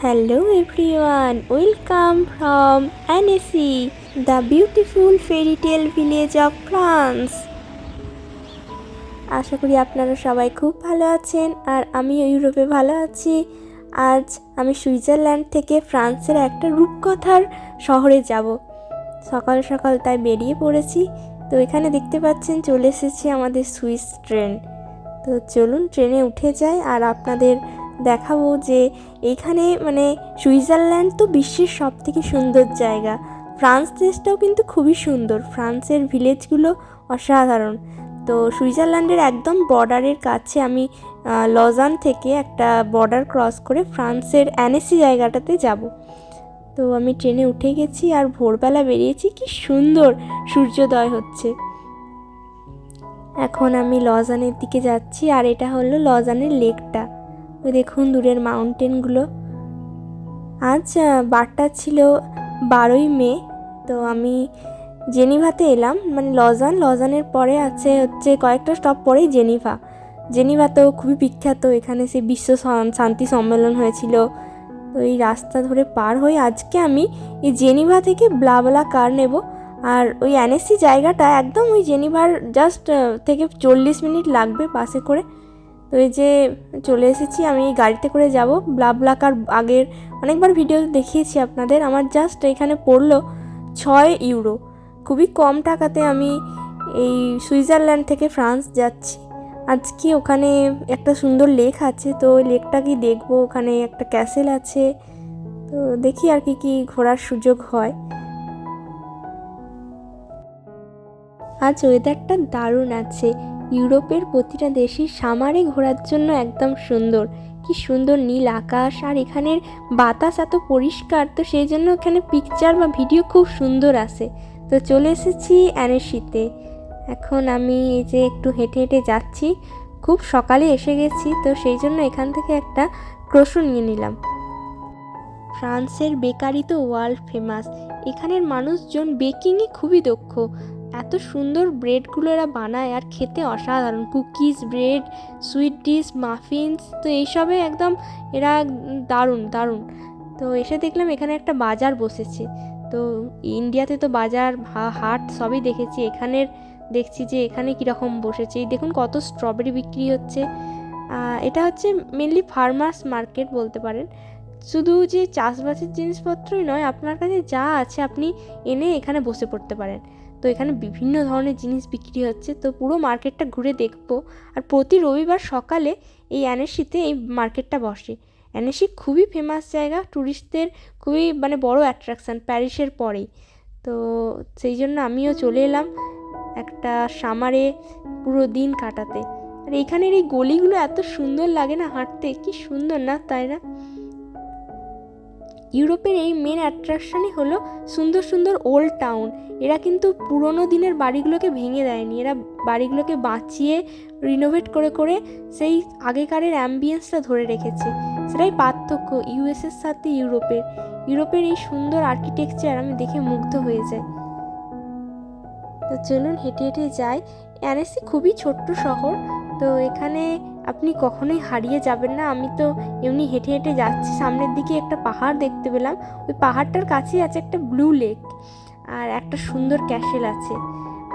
Everyone, welcome from Annecy, the beautiful fairy tale village of France. আশা করি আপনারা সবাই খুব ভালো আছেন আর আমিও ইউরোপে ভালো আছি। আজ আমি সুইজারল্যান্ড থেকে ফ্রান্সের একটা রূপকথার শহরে যাব। সকাল সকাল তাই বেরিয়ে পড়েছি। তো এখানে দেখতে পাচ্ছেন চলে এসেছে আমাদের সুইস ট্রেন। তো চলুন ট্রেনে উঠে যাই আর আপনাদের দেখাবো যে এখানে মানে সুইজারল্যান্ড তো বিশ্বের সব থেকে সুন্দর জায়গা। ফ্রান্স দেশটাও কিন্তু খুবই সুন্দর। ফ্রান্সের ভিলেজগুলো অসাধারণ। তো সুইজারল্যান্ডের একদম বর্ডারের কাছে আমি লজান থেকে একটা বর্ডার ক্রস করে ফ্রান্সের অ্যানেসি জায়গাটাতে যাব। তো আমি ট্রেনে উঠে গেছি আর ভোরবেলা বেরিয়েছি। কি সুন্দর সূর্যোদয় হচ্ছে। এখন আমি লজানের দিকে যাচ্ছি আর এটা হলো লজানের লেকটা। ওই দেখুন দূরের মাউন্টেনগুলো আজ বারটা ছিল বারোই মে, তো আমি জেনিভাতে এলাম। মানে লজান, লজানের পরে আছে হচ্ছে কয়েকটা স্টপ পরেই জেনিভা। জেনিভা তো খুবই বিখ্যাত, এখানে সে বিশ্ব শান্তি সম্মেলন হয়েছিল। তো এই রাস্তা ধরে পার হয়ে আজকে আমি এই জেনিভা থেকে ব্লাবলা কার নেব। আর ওই অ্যানেসি জায়গাটা একদম ওই জেনিভার জাস্ট থেকে চল্লিশ মিনিট লাগবে বাসে করে। তো এই যে চলে এসেছি, আমি গাড়িতে করে যাব। ব্লাবলাকার আগের অনেকবার ভিডিও দেখিয়েছি আপনাদের। আমার জাস্ট এখানে পড়ল ছয় ইউরো খুবই কম টাকাতে আমি এই সুইজারল্যান্ড থেকে ফ্রান্স যাচ্ছি। আজকে ওখানে একটা সুন্দর লেক আছে, তো ওই লেকটা কি দেখব? ওখানে একটা ক্যাসেল আছে। তো দেখি আর কি কি ঘোরার সুযোগ হয়। আজ ওয়েদারটা দারুণ আছে। ইউরোপের প্রতিটা দেশই সামারে ঘোরার জন্য একদম সুন্দর। কি সুন্দর নীল আকাশ, আর এখানের বাতাস এত পরিষ্কার, তো সেই জন্য এখানে পিকচার বা ভিডিও খুব সুন্দর আসে তো চলে এসেছি অ্যানেসিতে। এখন আমি এই যে একটু হেঁটে হেঁটে যাচ্ছি, খুব সকালে এসে গেছি, তো সেই জন্য এখান থেকে একটা ক্রোশো নিয়ে নিলাম। ফ্রান্সের বেকারি তো ওয়ার্ল্ড ফেমাস এখানের মানুষজন বেকিংয়ে খুবই দক্ষ। এত সুন্দর ব্রেডগুলো এরা বানায় আর খেতে অসাধারণ। Cookies bread, sweet dish, muffins, তো এইসবে একদম এরা দারুণ দারুণ। তো এসে দেখলাম এখানে একটা বাজার বসেছে। তো ইন্ডিয়াতে তো বাজার হাট সবই দেখেছি। এখানের দেখছি যে এখানে কীরকম বসেছে। দেখুন কত স্ট্রবেরি বিক্রি হচ্ছে। এটা হচ্ছে মেনলি ফার্মার্স মার্কেট বলতে পারেন। শুধু যে চাষবাসের জিনিসপত্রই নয়, আপনার কাছে যা আছে আপনি এনে এখানে বসে পড়তে পারেন। তো এখানে বিভিন্ন ধরনের জিনিস বিক্রি হচ্ছে। তো পুরো মার্কেটটা ঘুরে দেখব। আর প্রতি রবিবার সকালে এই অ্যানেসিতে এই মার্কেটটা বসে। অ্যানেসি খুবই ফেমাস জায়গা। ট্যুরিস্টদের খুবই মানে বড় অ্যাট্রাকশান প্যারিসের পরেই। তো সেই জন্য আমিও চলে এলাম একটা সামারে পুরো দিন কাটাতে। আর এখানের এই গলিগুলো এত সুন্দর লাগে না হাঁটতে। কি সুন্দর না, তাই না? ইউরোপের এই মেন অ্যাট্রাকশনই হলো সুন্দর সুন্দর ওল্ড টাউন এরা কিন্তু পুরনো দিনের বাড়িগুলোকে ভেঙে দেয়নি। এরা বাড়িগুলোকে বাঁচিয়ে রিনোভেট করে করে সেই আগেকারের অ্যাম্বিয়েন্সটা ধরে রেখেছে। সেটাই পার্থক্য ইউএসের সাথে ইউরোপের। ইউরোপের এই সুন্দর আর্কিটেকচার আমি দেখে মুগ্ধ হয়ে যাই। তো চলুন হেঁটে হেঁটে যাই। অ্যানেসি খুবই ছোট্ট শহর। তো এখানে আপনি কখনোই হারিয়ে যাবেন না। আমি তো এমনি হেঁটে হেঁটে যাচ্ছি। সামনের দিকে একটা পাহাড় দেখতে পেলাম। ওই পাহাড়টার কাছেই আছে একটা ব্লু লেক আর একটা সুন্দর ক্যাসেল আছে।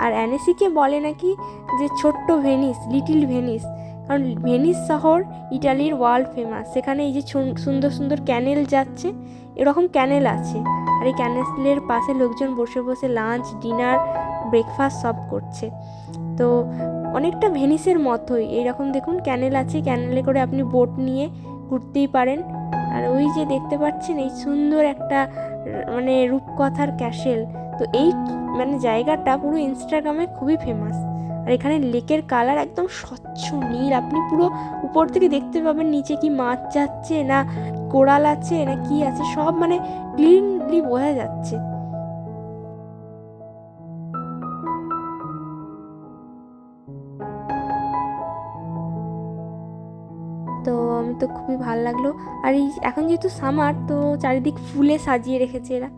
আর অ্যানেসিকে বলে নাকি যে ছোট্ট ভেনিস, লিটিল ভেনিস। কারণ ভেনিস শহর ইটালির ওয়ার্ল্ড ফেমাস। সেখানে এই যে সুন্দর সুন্দর ক্যানেল যাচ্ছে, এরকম ক্যানেল আছে। আর এই ক্যানেলের পাশে লোকজন বসে বসে লাঞ্চ, ডিনার, ব্রেকফাস্ট সব করছে। তো অনেকটা ভেনিসের মতোই। এইরকম দেখুন, ক্যানেল আছে, ক্যানেলে করে আপনি বোট নিয়ে ঘুরতেই পারেন। আর ওই যে দেখতে পাচ্ছেন, এই সুন্দর একটা মানে রূপকথার ক্যাসেল। তো এই মানে জায়গাটা পুরো ইনস্টাগ্রামে খুবই ফেমাস। আর এখানে লেকের কালার একদম স্বচ্ছ নীল। আপনি পুরো উপর থেকে দেখতে পাবেন, নিচে কি মাছ যাচ্ছে, না কোড়াল আছে, না কি আছে, সব মানে ক্লিনলি বোঝা যাচ্ছে। তো আমি তো খুবই ভালো লাগল। আর এই এখন যেহেতু সামার তো চারিদিক ফুলে সাজিয়ে রেখেছে এরা।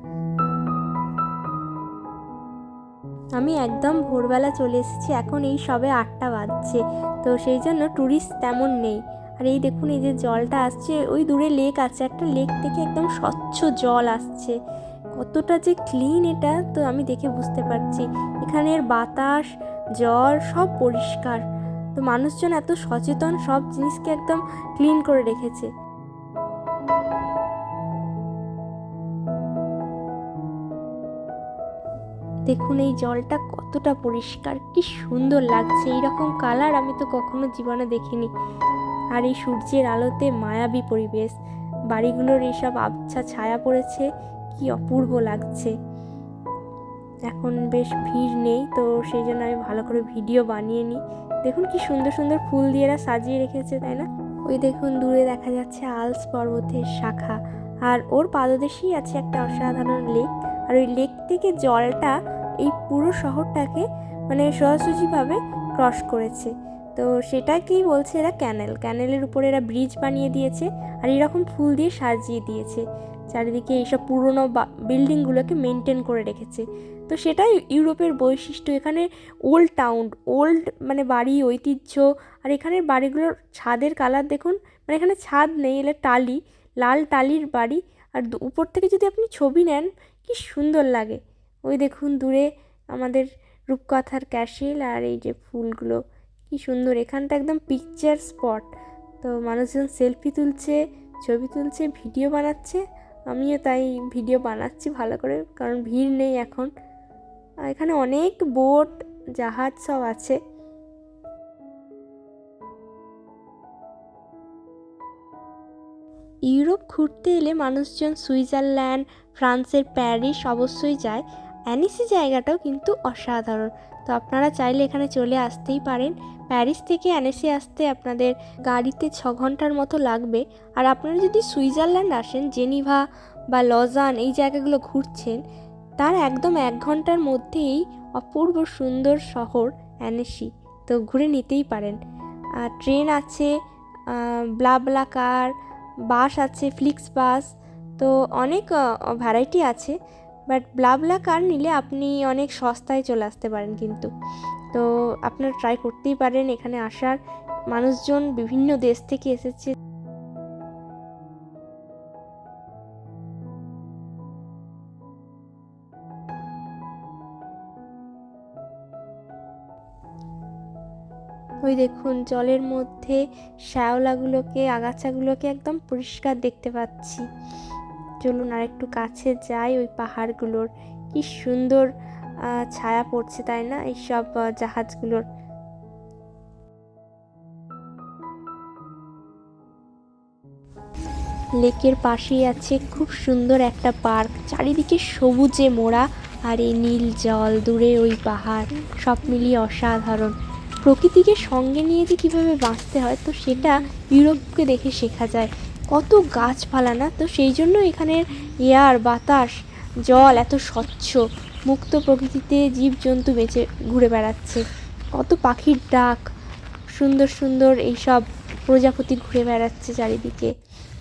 আমি একদম ভোরবেলা চলে এসেছি, এখন এই সবে আটটা বাজছে। তো সেই জন্য ট্যুরিস্ট তেমন নেই। আর এই দেখুন, এই যে জলটা আসছে, ওই দূরে লেক আছে। একটা লেক থেকে একদম স্বচ্ছ জল আসছে। কতটা যে ক্লিন এটা তো আমি দেখে বুঝতে পারছি। এখানের বাতাস জল সব পরিষ্কার। তো মানুষজন এত সচেতন, সব জিনিসকে একদম ক্লিন করে রেখেছে। দেখুন, এই জলটা কতটা পরিষ্কার, কি সুন্দর লাগছে। এইরকম কালার আমি তো কখনো জীবনে দেখিনি। আর এই সূর্যের আলোতে মায়াবী পরিবেশ, বাড়িগুলোর এইসব আবছা ছায়া পড়েছে, কি অপূর্ব লাগছে। এখন বেশ ভিড় নেই, তো সেই জন্য আমি ভালো করে ভিডিও বানিয়ে নিই। দেখুন কি সুন্দর সুন্দর ফুল দিয়ে এরা সাজিয়ে রেখেছে, তাই না? ওই দেখুন দূরে দেখা যাচ্ছে আলস পর্বতের শাখা, আর ওর পাদদেশেই আছে একটা অসাধারণ লেক। আর ওই লেক থেকে জলটা এই পুরো শহরটাকে মানে সোজাসুজিভাবে ক্রস করেছে। তো সেটাকেই বলছে এরা ক্যানেল। ক্যানেলের উপরে এরা ব্রিজ বানিয়ে দিয়েছে, আর এরকম ফুল দিয়ে সাজিয়ে দিয়েছে। চারিদিকে এইসব পুরনো বিল্ডিংগুলোকে মেনটেন করে রেখেছে। তো সেটাই ইউরোপের বৈশিষ্ট্য। এখানে ওল্ড টাউন ওল্ড মানে বাড়ি, ঐতিহ্য, আর এখানের বাড়িগুলোর ছাদের কালার দেখুন। মানে এখানে ছাদ নেই, এলে টালি, লাল টালির বাড়ি। আর উপর থেকে যদি আপনি ছবি নেন, কি সুন্দর লাগে। ওই দেখুন দূরে আমাদের রূপকথার ক্যাশেল আর এই যে ফুলগুলো, কি সুন্দর। এখানটা একদম পিকচার স্পট তো মানুষজন সেলফি তুলছে, ছবি তুলছে ভিডিও বানাচ্ছে। আমিও তাই ভিডিও বানাচ্ছি ভালো করে, কারণ ভিড় নেই এখন। এখানে অনেক বোট, জাহাজ সব আছে। ইউরোপ ঘুরতে এলে মানুষজন সুইজারল্যান্ড, ফ্রান্সের প্যারিস অবশ্যই যায়। অ্যানিসি জায়গাটাও কিন্তু অসাধারণ। তো আপনারা চাইলে এখানে চলে আসতেই পারেন। প্যারিস থেকে অ্যানেসি আসতে আপনাদের গাড়িতে ছ ঘণ্টার মতো লাগবে। আর আপনারা যদি সুইজারল্যান্ড আসেন, জেনিভা বা লজান এই জায়গাগুলো ঘুরছেন, তার একদম এক ঘণ্টার মধ্যেই অপূর্ব সুন্দর শহর অ্যানেসি। তো ঘুরে নিতেই পারেন। আর ট্রেন আছে ব্লাবলা কার, বাস আছে, ফ্লিক্স বাস। তো অনেক ভ্যারাইটি আছে। বাট ব্লাবলা কার নিলে আপনি অনেক সস্তায় চলে আসতে পারেন কিন্তু। তো আপনারা ট্রাই করতেই পারেন এখানে আসার। মানুষজন বিভিন্ন দেশ থেকে এসেছে। ওই দেখুন, জলের মধ্যে শ্যাওলাগুলোকে, আগাছাগুলোকে একদম পরিষ্কার দেখতে পাচ্ছি। চলুন আর একটু কাছে যাই ওই পাহাড়গুলোর। কি সুন্দর ছায়া পড়ছে, তাই না? এইসব জাহাজগুলোর। লেকের পাশেই আছে খুব সুন্দর একটা পার্ক। চারিদিকে সবুজে মোড়া আর এই নীল জল দূরে ওই পাহাড়, সব মিলিয়ে অসাধারণ। প্রকৃতিকে সঙ্গে নিয়ে যে কীভাবে বাঁচতে হয়, তো সেটা ইউরোপকে দেখে শেখা যায়। কত গাছপালা না? তো সেই জন্য এখানের এয়ার, বাতাস, জল এত স্বচ্ছ। মুক্ত প্রকৃতিতে জীবজন্তু বেঁচে ঘুরে বেড়াচ্ছে। কত পাখির ডাক। সুন্দর সুন্দর এইসব প্রজাপতি ঘুরে বেড়াচ্ছে চারিদিকে।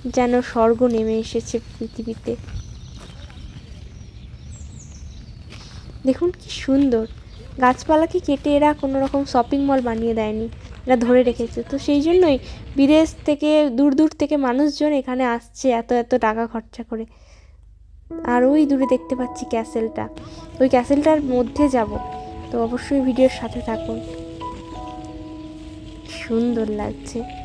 যেন স্বর্গ নেমে এসেছে পৃথিবীতে। দেখুন কি সুন্দর। গাছপালাকে কেটে এরা কোনো রকম শপিং মল বানিয়ে দেয়নি। এরা ধরে রেখেছে। তো সেই জন্যই বিদেশ থেকে, দূর দূর থেকে মানুষজন এখানে আসছে এত এত টাকা খরচা করে। আর ওই দূরে দেখতে পাচ্ছি ক্যাসেলটা। ওই ক্যাসেলটার মধ্যে যাব। তো অবশ্যই ভিডিওর সাথে থাকুন। সুন্দর লাগছে।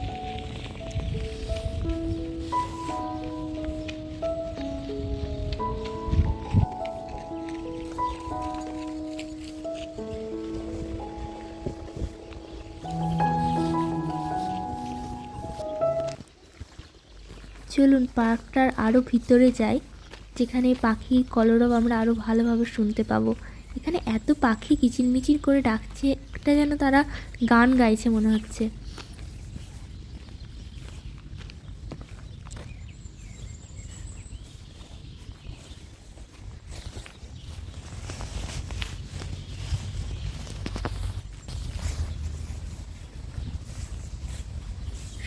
চলুন পার্কটার আরও ভিতরে যাই, যেখানে পাখির কলরব আমরা আরও ভালোভাবে শুনতে পাবো। এখানে এত পাখি কিচিরমিচির করে ডাকছে, একটা যেন তারা গান গাইছে মনে হচ্ছে।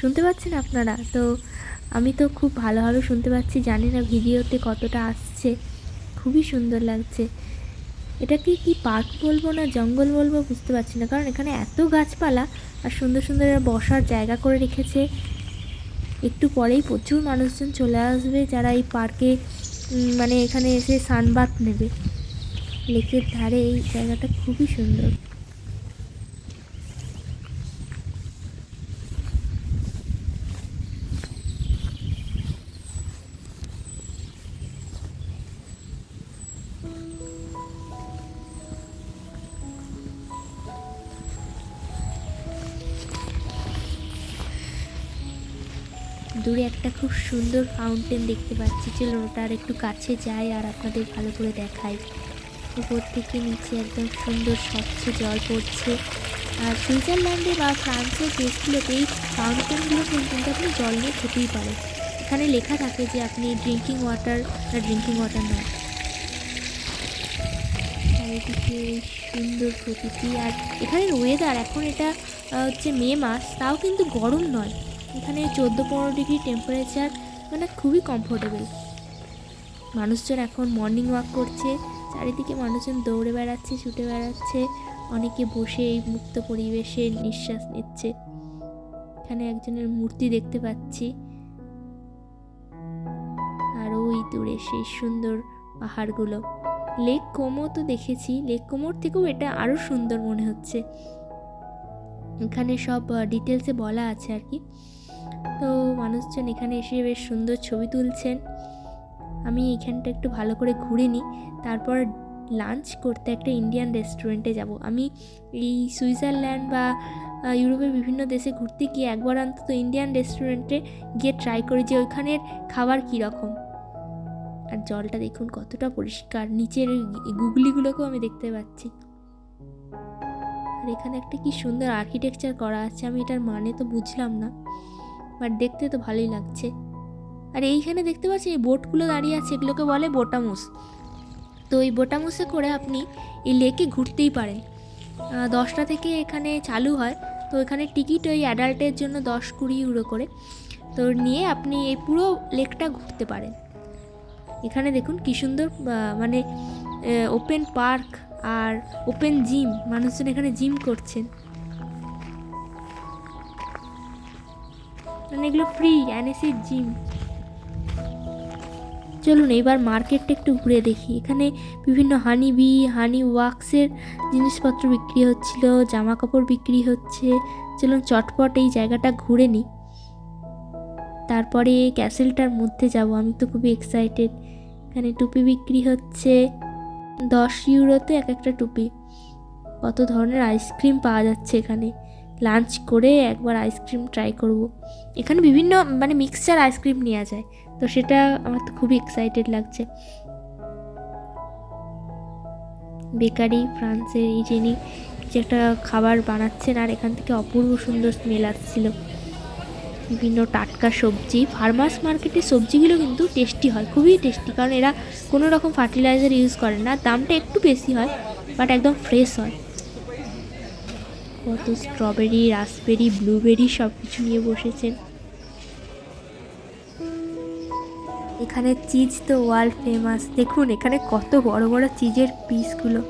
শুনতে পাচ্ছেন আপনারা? তো আমি তো খুব ভালোভাবে শুনতে পাচ্ছি, জানি না ভিডিওতে কতটা আসছে। খুবই সুন্দর লাগছে। এটাকে কি পার্ক বলব না জঙ্গল বলব বুঝতে পারছি না, কারণ এখানে এত গাছপালা আর সুন্দর সুন্দর বসার জায়গা করে রেখেছে। একটু পরেই প্রচুর মানুষজন চলে আসবে যারা এই পার্কে মানে এখানে এসে সানবাত নেবে। লেকের ধারে এই জায়গাটা খুবই সুন্দর। একটা খুব সুন্দর ফাউন্টেন দেখতে পাচ্ছি। চলুন ওটা আর একটু কাছে যাই আর আপনাদের ভালো করে দেখাই। উপর থেকে নিচে একদম সুন্দর স্বচ্ছ জল পড়ছে। আর সুইজারল্যান্ডে বা ফ্রান্সের দেশগুলোতে এই ফাউন্টেনগুলো কিন্তু আপনি জল নিয়ে খেতেই পারেন। এখানে লেখা থাকে যে আপনি ড্রিঙ্কিং ওয়াটার না ড্রিঙ্কিং ওয়াটার নয়। চারিদিকে সুন্দর প্রকৃতি। আর এখানের ওয়েদার এখন এটা হচ্ছে মে মাস, তাও কিন্তু গরম নয়। এখানে চোদ্দ পনেরো ডিগ্রি টেম্পারেচার মানে খুবই কমফোর্টেবল মানুষজন এখন মর্নিং ওয়াক করছে, চারিদিকে মানুষজন দৌড়ে বেড়াচ্ছে, ছুটে বেড়াচ্ছে, অনেকে বসে এই মুক্ত পরিবেশে নিঃশ্বাস নিচ্ছে। এখানে একজনের মূর্তি দেখতে পাচ্ছি। আর ওই দূরে সেই সুন্দর পাহাড়গুলো। লেক কোমো তো দেখেছি। লেক কোমোর থেকেও এটা আরও সুন্দর মনে হচ্ছে। এখানে সব ডিটেলসে বলা আছে আর কি। তো মানুষজন এখানে এসে বেশ সুন্দর ছবি তুলছেন। আমি এখানটা একটু ভালো করে ঘুরে নিই। তারপর লাঞ্চ করতে একটা ইন্ডিয়ান রেস্টুরেন্টে যাব। আমি এই সুইজারল্যান্ড বা ইউরোপের বিভিন্ন দেশে ঘুরতে গিয়ে একবার অন্তত ইন্ডিয়ান রেস্টুরেন্টে গিয়ে ট্রাই করি যে ওইখানের খাবার কীরকম। আর জলটা দেখুন কতটা পরিষ্কার। নিচের গুগলিগুলোকেও আমি দেখতে পাচ্ছি। আর এখানে একটা কি সুন্দর আর্কিটেকচার করা আছে। আমি এটার মানে তো বুঝলাম না। বাট দেখতে তো ভালোই লাগছে। আর এইখানে দেখতে পাচ্ছি এই বোটগুলো দাঁড়িয়ে আছে, এগুলোকে বলে বোটামুস। তো এই বোটামুসে করে আপনি এই লেকে ঘুরতেই পারেন। দশটা থেকে এখানে চালু হয়। তো এখানে টিকিট ওই অ্যাডাল্টের জন্য দশ কুড়ি ইউরো করে। তো নিয়ে আপনি এই পুরো লেকটা ঘুরতে পারেন। এখানে দেখুন কী সুন্দর মানে ওপেন পার্ক আর ওপেন জিম মানুষজন এখানে জিম করছেন। মানে এগুলো ফ্রি এনএসির জিম চলুন এবার মার্কেটটা একটু ঘুরে দেখি। এখানে বিভিন্ন হানি বি হানি ওয়াক্সের জিনিসপত্র বিক্রি হচ্ছিল জামা কাপড় বিক্রি হচ্ছে। চলুন চটপট এই জায়গাটা ঘুরে নিই। তারপরে ক্যাসেলটার মধ্যে যাব, আমি তো খুবই এক্সাইটেড এখানে টুপি বিক্রি হচ্ছে। দশ ইউরোতে এক একটা টুপি। কত ধরনের আইসক্রিম পাওয়া যাচ্ছে এখানে। লাঞ্চ করে একবার আইসক্রিম ট্রাই করব। এখানে বিভিন্ন মানে মিক্সচার আইসক্রিম নেওয়া যায়। তো সেটা আমার তো খুবই এক্সাইটেড লাগছে। বেকারি ফ্রান্সের এই যিনি যে একটা খাবার বানাচ্ছেন আর এখান থেকে অপূর্ব সুন্দর স্মেল আসছিল। বিভিন্ন টাটকা সবজি ফার্মার্স মার্কেটের সবজিগুলো কিন্তু টেস্টি হয়, খুবই টেস্টি কারণ এরা কোনো রকম ফার্টিলাইজার ইউজ করে না, দামটা একটু বেশি হয় বাট একদম ফ্রেশ হয়। কত স্ট্রবেরি রাসবেরি ব্লুবেরি সব কিছু নিয়ে বসেছেন। এখানে চিজ তো ওয়ার্ল্ড ফেমাস দেখুন, এখানে কত বড় বড় চিজের পিসগুলো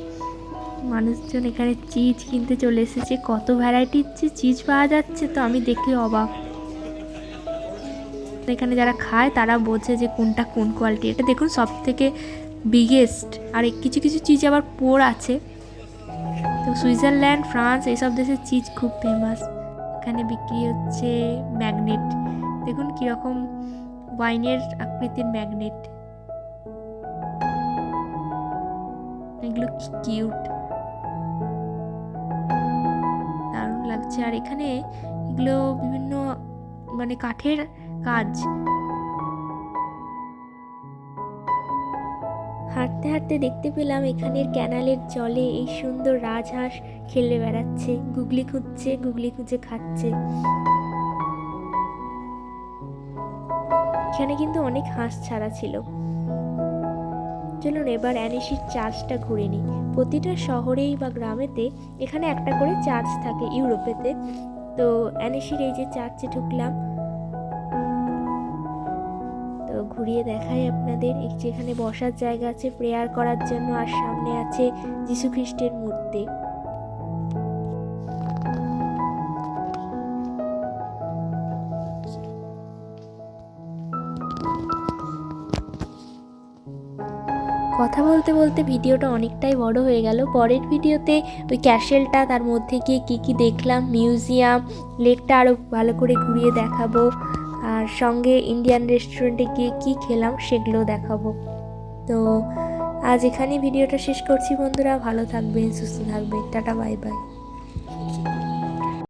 মানুষজন এখানে চিজ কিনতে চলে এসেছে। কত ভ্যারাইটির যে চিজ পাওয়া যাচ্ছে তো আমি দেখে অবাক। এখানে যারা খায়, তারা বোঝে যে কোনটা কোন কোয়ালিটি এটা দেখুন সব থেকে বিগেস্ট আর কিছু কিছু চিজ আবার পোর আছে। তো সুইজারল্যান্ড, ফ্রান্স, এইসব দেশের চিজ খুব ফেমাস এখানে বিক্রি হচ্ছে ম্যাগনেট। দেখুন কীরকম ওয়াইনের আকৃতির ম্যাগনেট। এগুলো কিউট দারুণ লাগছে। আর এখানে এগুলো বিভিন্ন মানে কাঠের কাজ। হাঁটতে হাঁটতে দেখতে পেলাম এখানের ক্যানালের জলে এই সুন্দর রাজহাঁস খেলে বেড়াচ্ছে, গুগলি খুঁজছে, গুগলি খুঁজে খাচ্ছে। এখানে কিন্তু অনেক হাঁস ছাড়া ছিল। চলুন এবার অ্যানিসির চার্চটা ঘুরে নিই। প্রতিটা শহরেই বা গ্রামেতে এখানে একটা করে চার্চ থাকে, ইউরোপেতে। তো অ্যানিসির এই যে চার্চে ঢুকলাম ঘুরিয়ে দেখাই আপনাদের। এই যে এখানে বসার জায়গা আছে প্রেয়ার করার জন্য আর সামনে আছে খ্রিস্টের মূর্তি। কথা বলতে বলতে ভিডিওটা অনেকটাই বড় হয়ে গেল। পরের ভিডিওতে ওই ক্যাশেলটা তার মধ্যে গিয়ে কী কী দেখলাম, মিউজিয়াম, লেকটা আরও ভালো করে ঘুরিয়ে দেখাবো। সঙ্গে ইন্ডিয়ান রেস্টুরেন্টে গিয়ে কী খেলাম সেগুলো দেখাবো। তো আজ এখানেই ভিডিওটা শেষ করছি বন্ধুরা, ভালো থাকবেন, সুস্থ থাকবেন, টাটা বাই বাই